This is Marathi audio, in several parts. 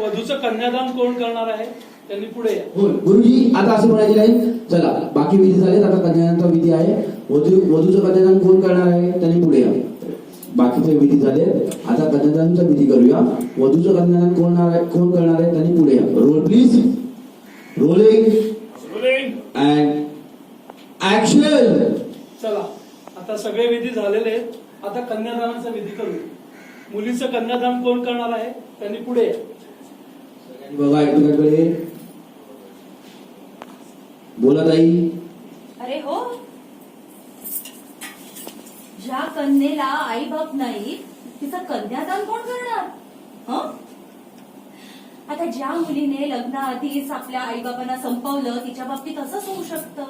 वधूचं कन्यादान कोण करणार आहे? त्यांनी पुढे होय गुरुजी आता असं म्हणायचे नाही. चला बाकी विधी झालेत आता कन्यादानचा विधी आहे. वधू वधूचं कन्यादान कोण करणार आहे? त्यांनी पुढे या. बाकीचे विधी झाले आता कन्यादानचा विधी करूया. वधूचं कन्यादान कोण करणार आहे? कोण करणार आहे? त्यांनी पुढे या. Roll please rolling and action चला आता सगळे विधी झालेले आहेत. आता कन्यादानाचा विधी करूया. मुलीचं कन्यादान कोण करणार आहे? त्यांनी पुढे या. बघा एकमेकाकडे बोला ताई. अरे हो. ज्या कन्येला आई बाप नाही तिचं कन्यादान कोण करणार? हं? आता ज्या मुलीने लग्नाआधीच आपल्या आई बाबांना संपवलं तिच्या बाबतीत असंच होऊ शकतं.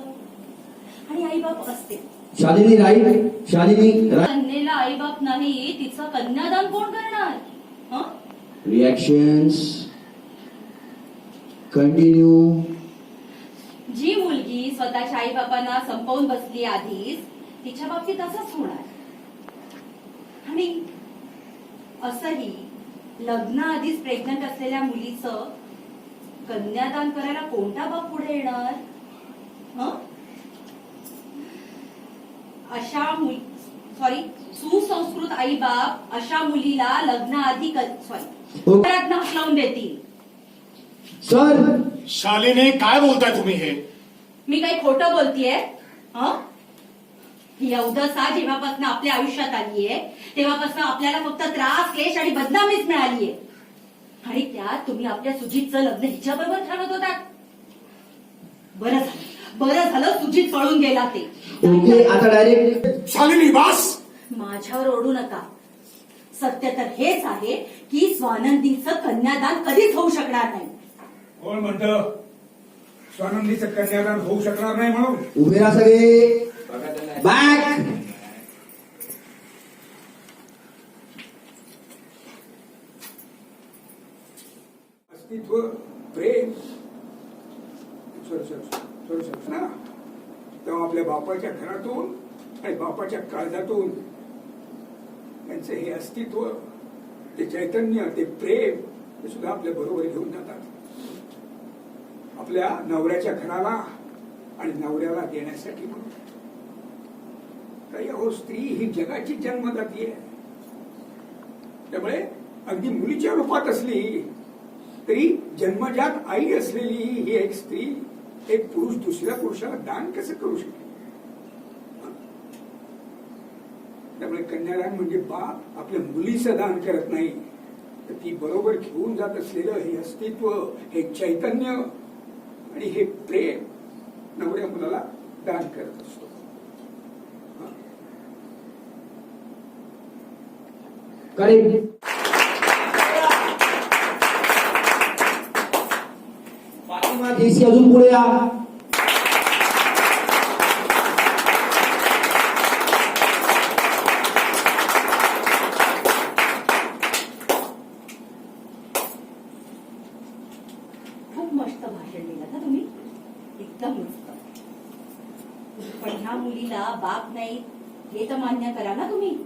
आणि आई बाप असते शालिनी राईट शालिनी राईट कन्येला आई बाप नाही तिचं कन्यादान कोण करणार? हं? रिॲक्शन्स कंटिन्यू जी मुलगी स्वतःच्या आई बाबांना संपवून बसली आधीच तिच्या बाबतीत असंच होणार आणि असंही लग्नाआधीच प्रेग्नंट असलेल्या मुलीचं कन्यादान करायला कोणता बाप पुढे येणार हं? अशा मुली सॉरी सुसंस्कृत आई बाप अशा मुलीला लग्नाआधी सॉरी हो. नाक लावून देतील सर! शालीने काय बोलताय तुम्ही हे? मी काही खोटं बोलतीये? हं? ही अवदसा जेव्हापासून आपल्या आयुष्यात आलीये तेव्हापासून आपल्याला फक्त त्रास क्लेश आणि बदनामीच मिळालीये. आणि त्यात तुम्ही आपल्या सुजितचं लग्न हिच्याबरोबर ठरवत होतात. बरं झालं. बरं झालं सुजित पळून गेला ते. ओके आता डायरेक्ट शालिनी बास! माझ्यावर ओढू नका. सत्य तर हेच आहे की स्वानंदीचं कन्यादान कधीच होऊ शकणार नाही. कोण म्हणतं? स्वानंदीचं कन्यादान होऊ शकणार नाही म्हणून. उभे राहा सगळे. बॅक अस्तित्व प्रेम. सॉरी सॉरी सॉरी सॉरी ना तेव्हा आपल्या बापाच्या घरातून आणि बापाच्या काळजातून त्यांचं हे अस्तित्व ते चैतन्य ते प्रेम ते सुद्धा आपल्या बरोबर घेऊन जातात. आपल्या नवऱ्याच्या घराला आणि नवऱ्याला देण्यासाठी म्हणून. हो स्त्री ही जगाची जन्मदाती आहे. त्यामुळे अगदी मुलीच्या रूपात असली तरी जन्मजात आई असलेली ही एक स्त्री एक पुरुष दुसऱ्या पुरुषाला दान कसं करू शकेल त्यामुळे कन्यादान म्हणजे बाप आपल्या मुलीचं दान करत नाही. तर ती बरोबर घेऊन जात असलेलं हे अस्तित्व हे चैतन्य आणि हे प्रेम नवऱ्या मुलाला दान करत असतो. करेक्ट फातिमा देसी अजून पुढे या खूप मस्त भाषण दिलं ना तुम्ही एकदम मस्त. पण ह्या मुलीला बाप नाही हे तर मान्य करा ना तुम्ही.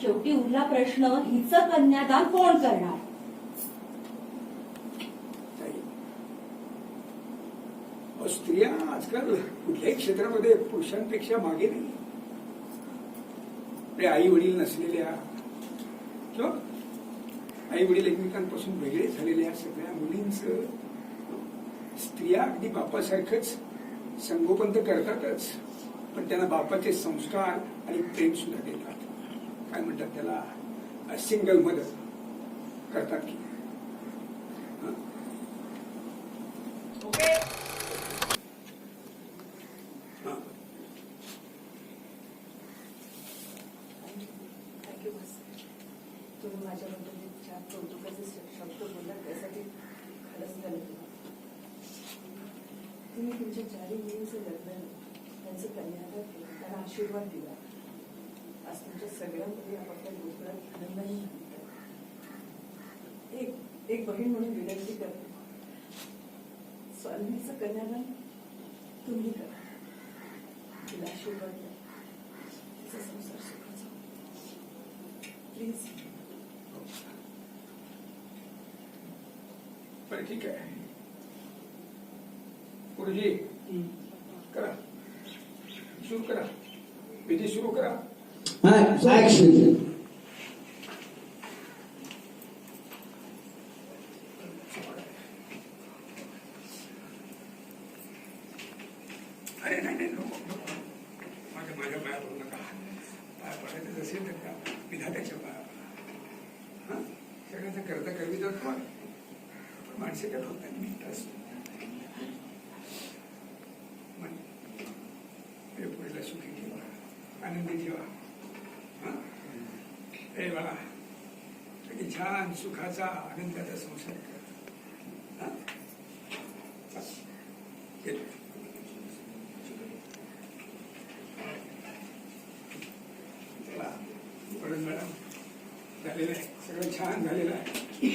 शेवटी उरला प्रश्न हिच कन्यादान कोण करणार? स्त्रिया आजकाल कुठल्याही क्षेत्रामध्ये पुरुषांपेक्षा मागे नाही. आई वडील नसलेल्या किंवा आई वडील एकमेकांपासून वेगळे झालेल्या सगळ्या मुलींचं स्त्रिया अगदी बापासारखंच संगोपन तर करतातच पण त्यांना बापाचे संस्कार आणि प्रेम सुद्धा देतात. काय म्हणतात त्याला? सिंगल मदर करतात की तुम्ही माझ्याबद्दल जे छान कौतुकाचे शब्द बोलला त्यासाठी खरंच धन्यवाद. तुम्ही तुमच्या चारी मुलींचं लग्न त्यांचं कन्यादान केलं त्यांना आशीर्वाद दिला. आज तुमच्या सगळ्यांमध्ये आपापल्या गोकुळात आनंदाने म्हणतात एक एक बहीण म्हणून विनंती करते. स्वामीचं कन्यादान तुम्ही करा. तिला आशीर्वाद द्या. तिचा संसार सुखाचा प्लीज हो. पण ठीक आहे. गुरुजी. करा. सुरू करा. विधी सुरू करा. हा ऍक्शन अरे नाही नाही माझ्या माझ्या पाया पडू नका. पाया पडायचं असेल तर त्या विधात्याच्या पाया पडा. हा? सगळ्याचं करता करवी जातो पण माणसाच्या डोक्यात मीठ असतो मन हे पुढेला सुखी ठेवा आनंदी ठेवा हा? हे बाळा किती छान सुखाचा आनंदाचा संसार कर. मॅडम झालेलं आहे. सगळं छान झालेलं आहे.